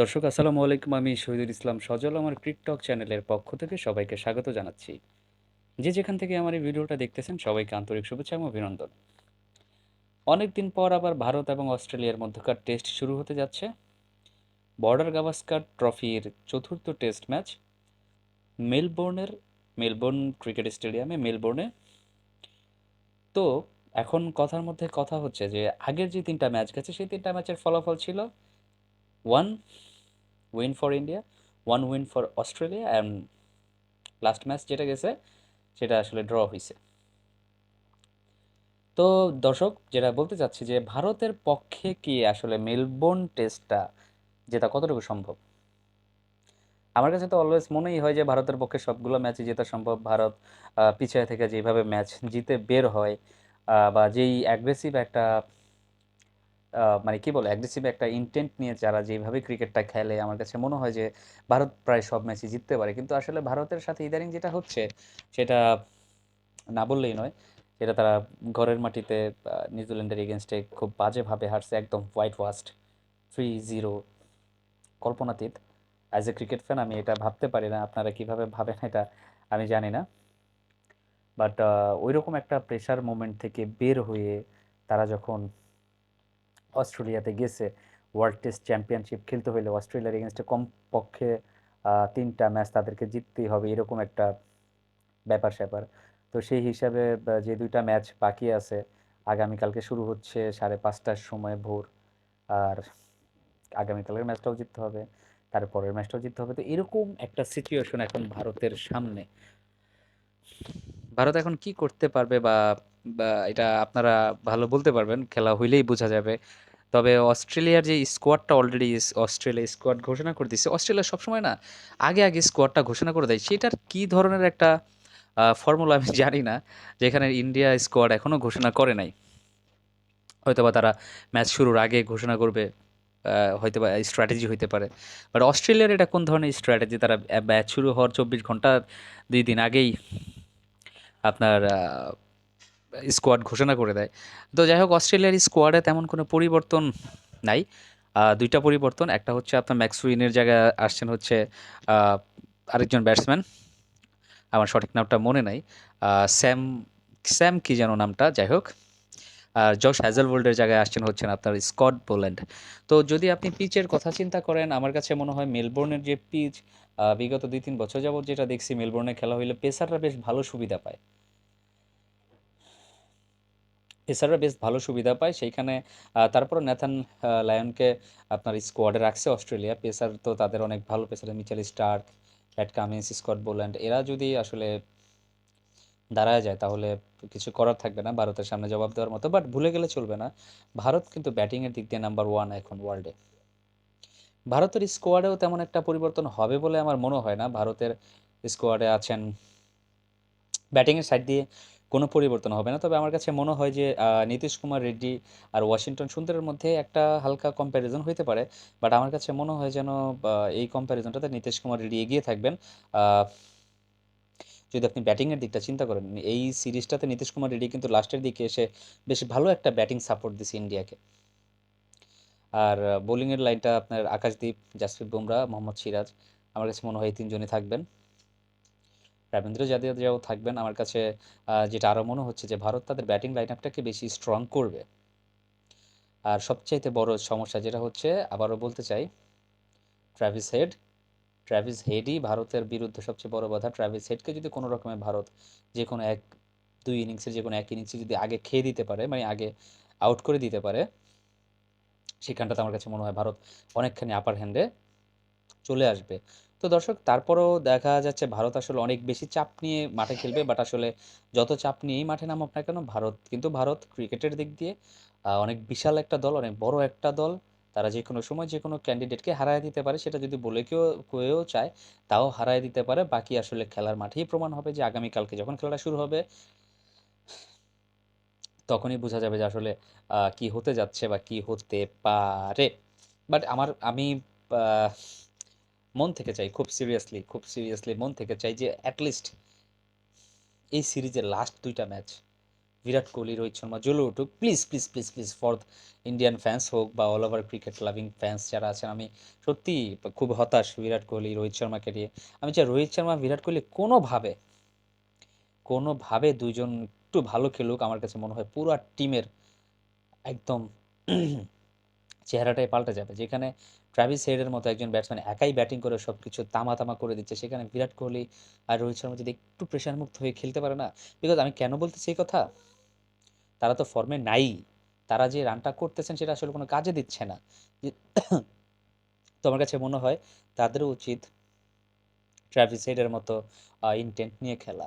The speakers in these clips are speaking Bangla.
দর্শক, আসসালামু আলাইকুম। আমি শহীদুল ইসলাম সজল, আমার ক্রিকটক চ্যানেলের পক্ষ থেকে সবাইকে স্বাগত জানাচ্ছি। যে যেখান থেকে আমার এই ভিডিওটা দেখতেছেন, সবাইকে আন্তরিক শুভেচ্ছা এবং অভিনন্দন। অনেক দিন পর আবার ভারত এবং অস্ট্রেলিয়ার মধ্যকার টেস্ট শুরু হতে যাচ্ছে। বর্ডার গাভাস্কার ট্রফির চতুর্থ টেস্ট ম্যাচ মেলবোর্নের, মেলবোর্ন ক্রিকেট স্টেডিয়ামে, মেলবোর্নে। তো এখন কথার মধ্যে কথা হচ্ছে যে, আগের যে তিনটা ম্যাচ গেছে, সেই তিনটা ম্যাচের ফলাফল ছিল one win for India one win for Australia and last match যেটা গেছে, সেটা আসলে ড্র হয়েছে তো দর্শক, যেটা বলতে চাচ্ছি যে ভারতের পক্ষে কি আসলে মেলবোর্ন টেস্টটা জেতা কতটুকু সম্ভব? আমার কাছে তো অলওয়েজ মনেই হয় যে ভারতের পক্ষে সবগুলো ম্যাচই জেতা সম্ভব। ভারত পিছিয়ে থেকে যেভাবে ম্যাচ জিতে বের হয় বা যেই অ্যাগ্রেসিভ একটা মানে কি বলে অ্যাগ্রেসিভ একটা ইন্টেন্ট নিয়ে যারা যেভাবে ক্রিকেটটা খেলে, আমার কাছে মনে হয় যে ভারত প্রায় সব ম্যাচই জিততে পারে। কিন্তু আসলে ভারতের সাথে ইদানিং যেটা হচ্ছে, সেটা না বললেই নয়, সেটা তারা ঘরের মাটিতে নিউজিল্যান্ডের এগেনস্টে খুব বাজেভাবে হারছে, একদম হোয়াইট ওয়াস্ট থ্রি জিরো কল্পনাতীত। অ্যাজ এ ক্রিকেট ফ্যান আমি এটা ভাবতে পারি না, আপনারা কীভাবে ভাবেন এটা, আমি জানি না। বাট ওই রকম একটা প্রেশার মোমেন্ট থেকে বের হয়ে তারা যখন অস্ট্রেলিয়াতে গেছে। ওয়ার্ল্ড টেস্ট চ্যাম্পিয়নশিপ খেলতে হলে অস্ট্রেলিয়ার এগেনস্টে কমপক্ষে তিনটা ম্যাচ তাদেরকে জিততেই হবে, এরকম একটা ব্যাপার স্যাপার। তো সেই হিসাবে যে দুইটা ম্যাচ বাকি আছে, আগামীকালকে শুরু হচ্ছে সাড়ে পাঁচটার সময় ভোর। আর আগামীকালের ম্যাচটাও জিততে হবে, তারপরের ম্যাচটাও জিততে হবে। তো এরকম একটা সিচুয়েশন এখন ভারতের সামনে। ভারত এখন কি করতে পারবে বা বা এটা আপনারা ভালো বলতে পারবেন, খেলা হইলেই বোঝা যাবে। তবে অস্ট্রেলিয়ার যে স্কোয়াডটা অলরেডি অস্ট্রেলিয়া স্কোয়াড ঘোষণা করে দিচ্ছে অস্ট্রেলিয়া সবসময় না, আগে আগে স্কোয়াডটা ঘোষণা করে দেয়। সেটার কি ধরনের একটা ফর্মুলা আমি জানি না, যেখানে ইন্ডিয়া স্কোয়াড এখনও ঘোষণা করে নাই। হয়তোবা তারা ম্যাচ শুরুর আগে ঘোষণা করবে হয়তো বা স্ট্র্যাটেজি হইতে পারে। বাট অস্ট্রেলিয়ার এটা কোন ধরনের স্ট্র্যাটেজি তারা ম্যাচ শুরু হওয়ার চব্বিশ ঘণ্টা দুই দিন আগেই আপনার স্কোয়াড ঘোষণা করে দেয়। তো যাই হোক অস্ট্রেলিয়ার স্কোয়াডে তেমন কোনো পরিবর্তন নাই। দুইটা পরিবর্তন, একটা হচ্ছে আপনার ম্যাক্সুইনের জায়গায় আসছেন হচ্ছে আরেকজন ব্যাটসম্যান আমার সঠিক নামটা মনে নাই। স্যাম স্যাম কি যেন নামটা যাই হোক আর জশ হ্যাজেলভোল্ডের জায়গায় আসছেন হচ্ছেন আপনার স্কট বোল্যান্ড তো যদি আপনি পিচের কথা চিন্তা করেন, আমার কাছে মনে হয় মেলবোর্নের যে পিচ বিগত দুই তিন বছর যাবত যেটা দেখছি, মেলবোর্নে খেলা হইলে পেসাররা বেশ ভালো সুবিধা পায়। পেসাররা বেশ ভালো সুবিধা পায়। সেইখানে তারপর ন্যাথান লায়নকে আপনার স্কোয়াডে রাখছে অস্ট্রেলিয়া। পেসার তো তাদের অনেক ভালো pacer. Mitchell Starc Pat Cummins Scott Boland এরা যদি আসলে দাঁড়ায় যায়, তাহলে কিছু করার থাকবে না। ভারতের সামনে জবাব দেওয়ার মতো বাট ভুলে গেলে চলবে না। ভারত কিন্তু ব্যাটিংয়ের দিক দিয়ে নাম্বার ওয়ান এখন ওয়ার্ল্ডে ভারতের স্কোয়াডেও তেমন একটা পরিবর্তন হবে বলে আমার মনে হয় না। ভারতের স্কোয়াডে আছেন ব্যাটিংয়ের সাইড দিয়ে কোনো পরিবর্তন হবে না। তবে আমার কাছে মনে হয় যে নীতিশ কুমার রেড্ডি আর ওয়াশিংটন সুন্দরের মধ্যে একটা হালকা কম্প্যারিজন হইতে পারে। বাট আমার কাছে মনে হয় যেন এই কম্প্যারিজনটাতে নীতিশ কুমার রেড্ডি এগিয়ে থাকবেন। যদি আপনি ব্যাটিংয়ের দিকটা চিন্তা করেন, এই সিরিজটাতে নীতিশ কুমার রেড্ডি কিন্তু লাস্টের দিকে এসে বেশ ভালো একটা ব্যাটিং সাপোর্ট দিছে ইন্ডিয়াকে। আর বোলিংয়ের লাইনটা আপনার আকাশদীপ, জাসপ্রীত বুমরা, মোহাম্মদ সিরাজ, আমার কাছে মনে হয় এই তিনজনই থাকবেন। রবীন্দ্র জাদেজাও থাকবেন। আমার কাছে যেটা আরও মনে হচ্ছে যে ভারত তাদের ব্যাটিং লাইন আপটাকে বেশি স্ট্রং করবে। আর সবচাইতে বড় সমস্যা যেটা হচ্ছে, আবারও বলতে চাই ট্রাভিস হেড ট্রাভিস হেডই ভারতের বিরুদ্ধে সবচেয়ে বড় বাধা। ট্রাভিস হেডকে যদি কোনো রকমে ভারত যে কোনো এক, দুই ইনিংসে যে কোনো এক ইনিংসে যদি আগে খেয়ে দিতে পারে মানে আগে আউট করে দিতে পারে, সেখানটাতে আমার কাছে মনে হয় ভারত অনেকখানি আপার হ্যান্ডে চলে আসবে। তো দর্শক, তারপরেও দেখা যাচ্ছে ভারত আসলে অনেক বেশি চাপ নিয়ে মাঠে খেলবে বাট আসলে যত চাপ নিয়েই মাঠে নামুক না কেন, ভারত কিন্তু ভারত ক্রিকেটের দিক দিয়ে অনেক বিশাল একটা দল, অনেক বড় একটা দল। তারা যে কোনো সময় যে কোনো ক্যান্ডিডেটকে হারায় দিতে পারে, সেটা যদি বলে কেউ কেউ চায়, তাও হারায় দিতে পারে। বাকি আসলে খেলার মাঠেই প্রমাণ হবে যে আগামীকালকে যখন খেলাটা শুরু হবে, তখনই বোঝা যাবে যে আসলে কি হতে যাচ্ছে বা কি হতে পারে। বাট আমার, আমি মন থেকে চাই, খুব সিরিয়াসলি খুব সিরিয়াসলি মন থেকে চাই যে অ্যাটলিস্ট এই সিরিজের লাস্ট দুইটা ম্যাচ বিরাট কোহলি, রোহিত শর্মা, জ্বলে উঠুক please please please please for Indian fans হোক বা all over cricket loving fans যারা আছেন, আমি সত্যি খুব হতাশ বিরাট কোহলি, রোহিত শর্মাকে নিয়ে। আমি চাই রোহিত শর্মা, বিরাট কোহলি কোনোভাবে কোনোভাবে দুজন একটু ভালো খেলুক, আমার কাছে মনে হয় পুরো টিমের একদম চেহারাটাই পাল্টে যাবে। যেখানে ট্রাভিস হেডের মতো একজন ব্যাটসম্যান একাই ব্যাটিং করে সব কিছু তামা তামা করে দিচ্ছে, সেখানে বিরাট কোহলি আর রোহিত শর্মা যদি একটু প্রেশার মুক্ত হয়ে খেলতে পারে না? বিকজ আমি কেন বলতেছি এই কথা? তারা তো ফর্মে নাই। তারা যে রানটা করতেছেন সেটা আসলে কোনো কাজে দিচ্ছে না। তোমার কাছে মনে হয় তাদেরও উচিত ট্রাভিস হেডের মতো ইন্টেন্ট নিয়ে খেলা।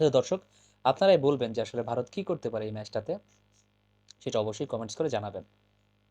তো দর্শক, আপনারাই বলবেন যে আসলে ভারত কি করতে পারে এই ম্যাচটাতে সেটা অবশ্যই কমেন্টস করে জানাবেন।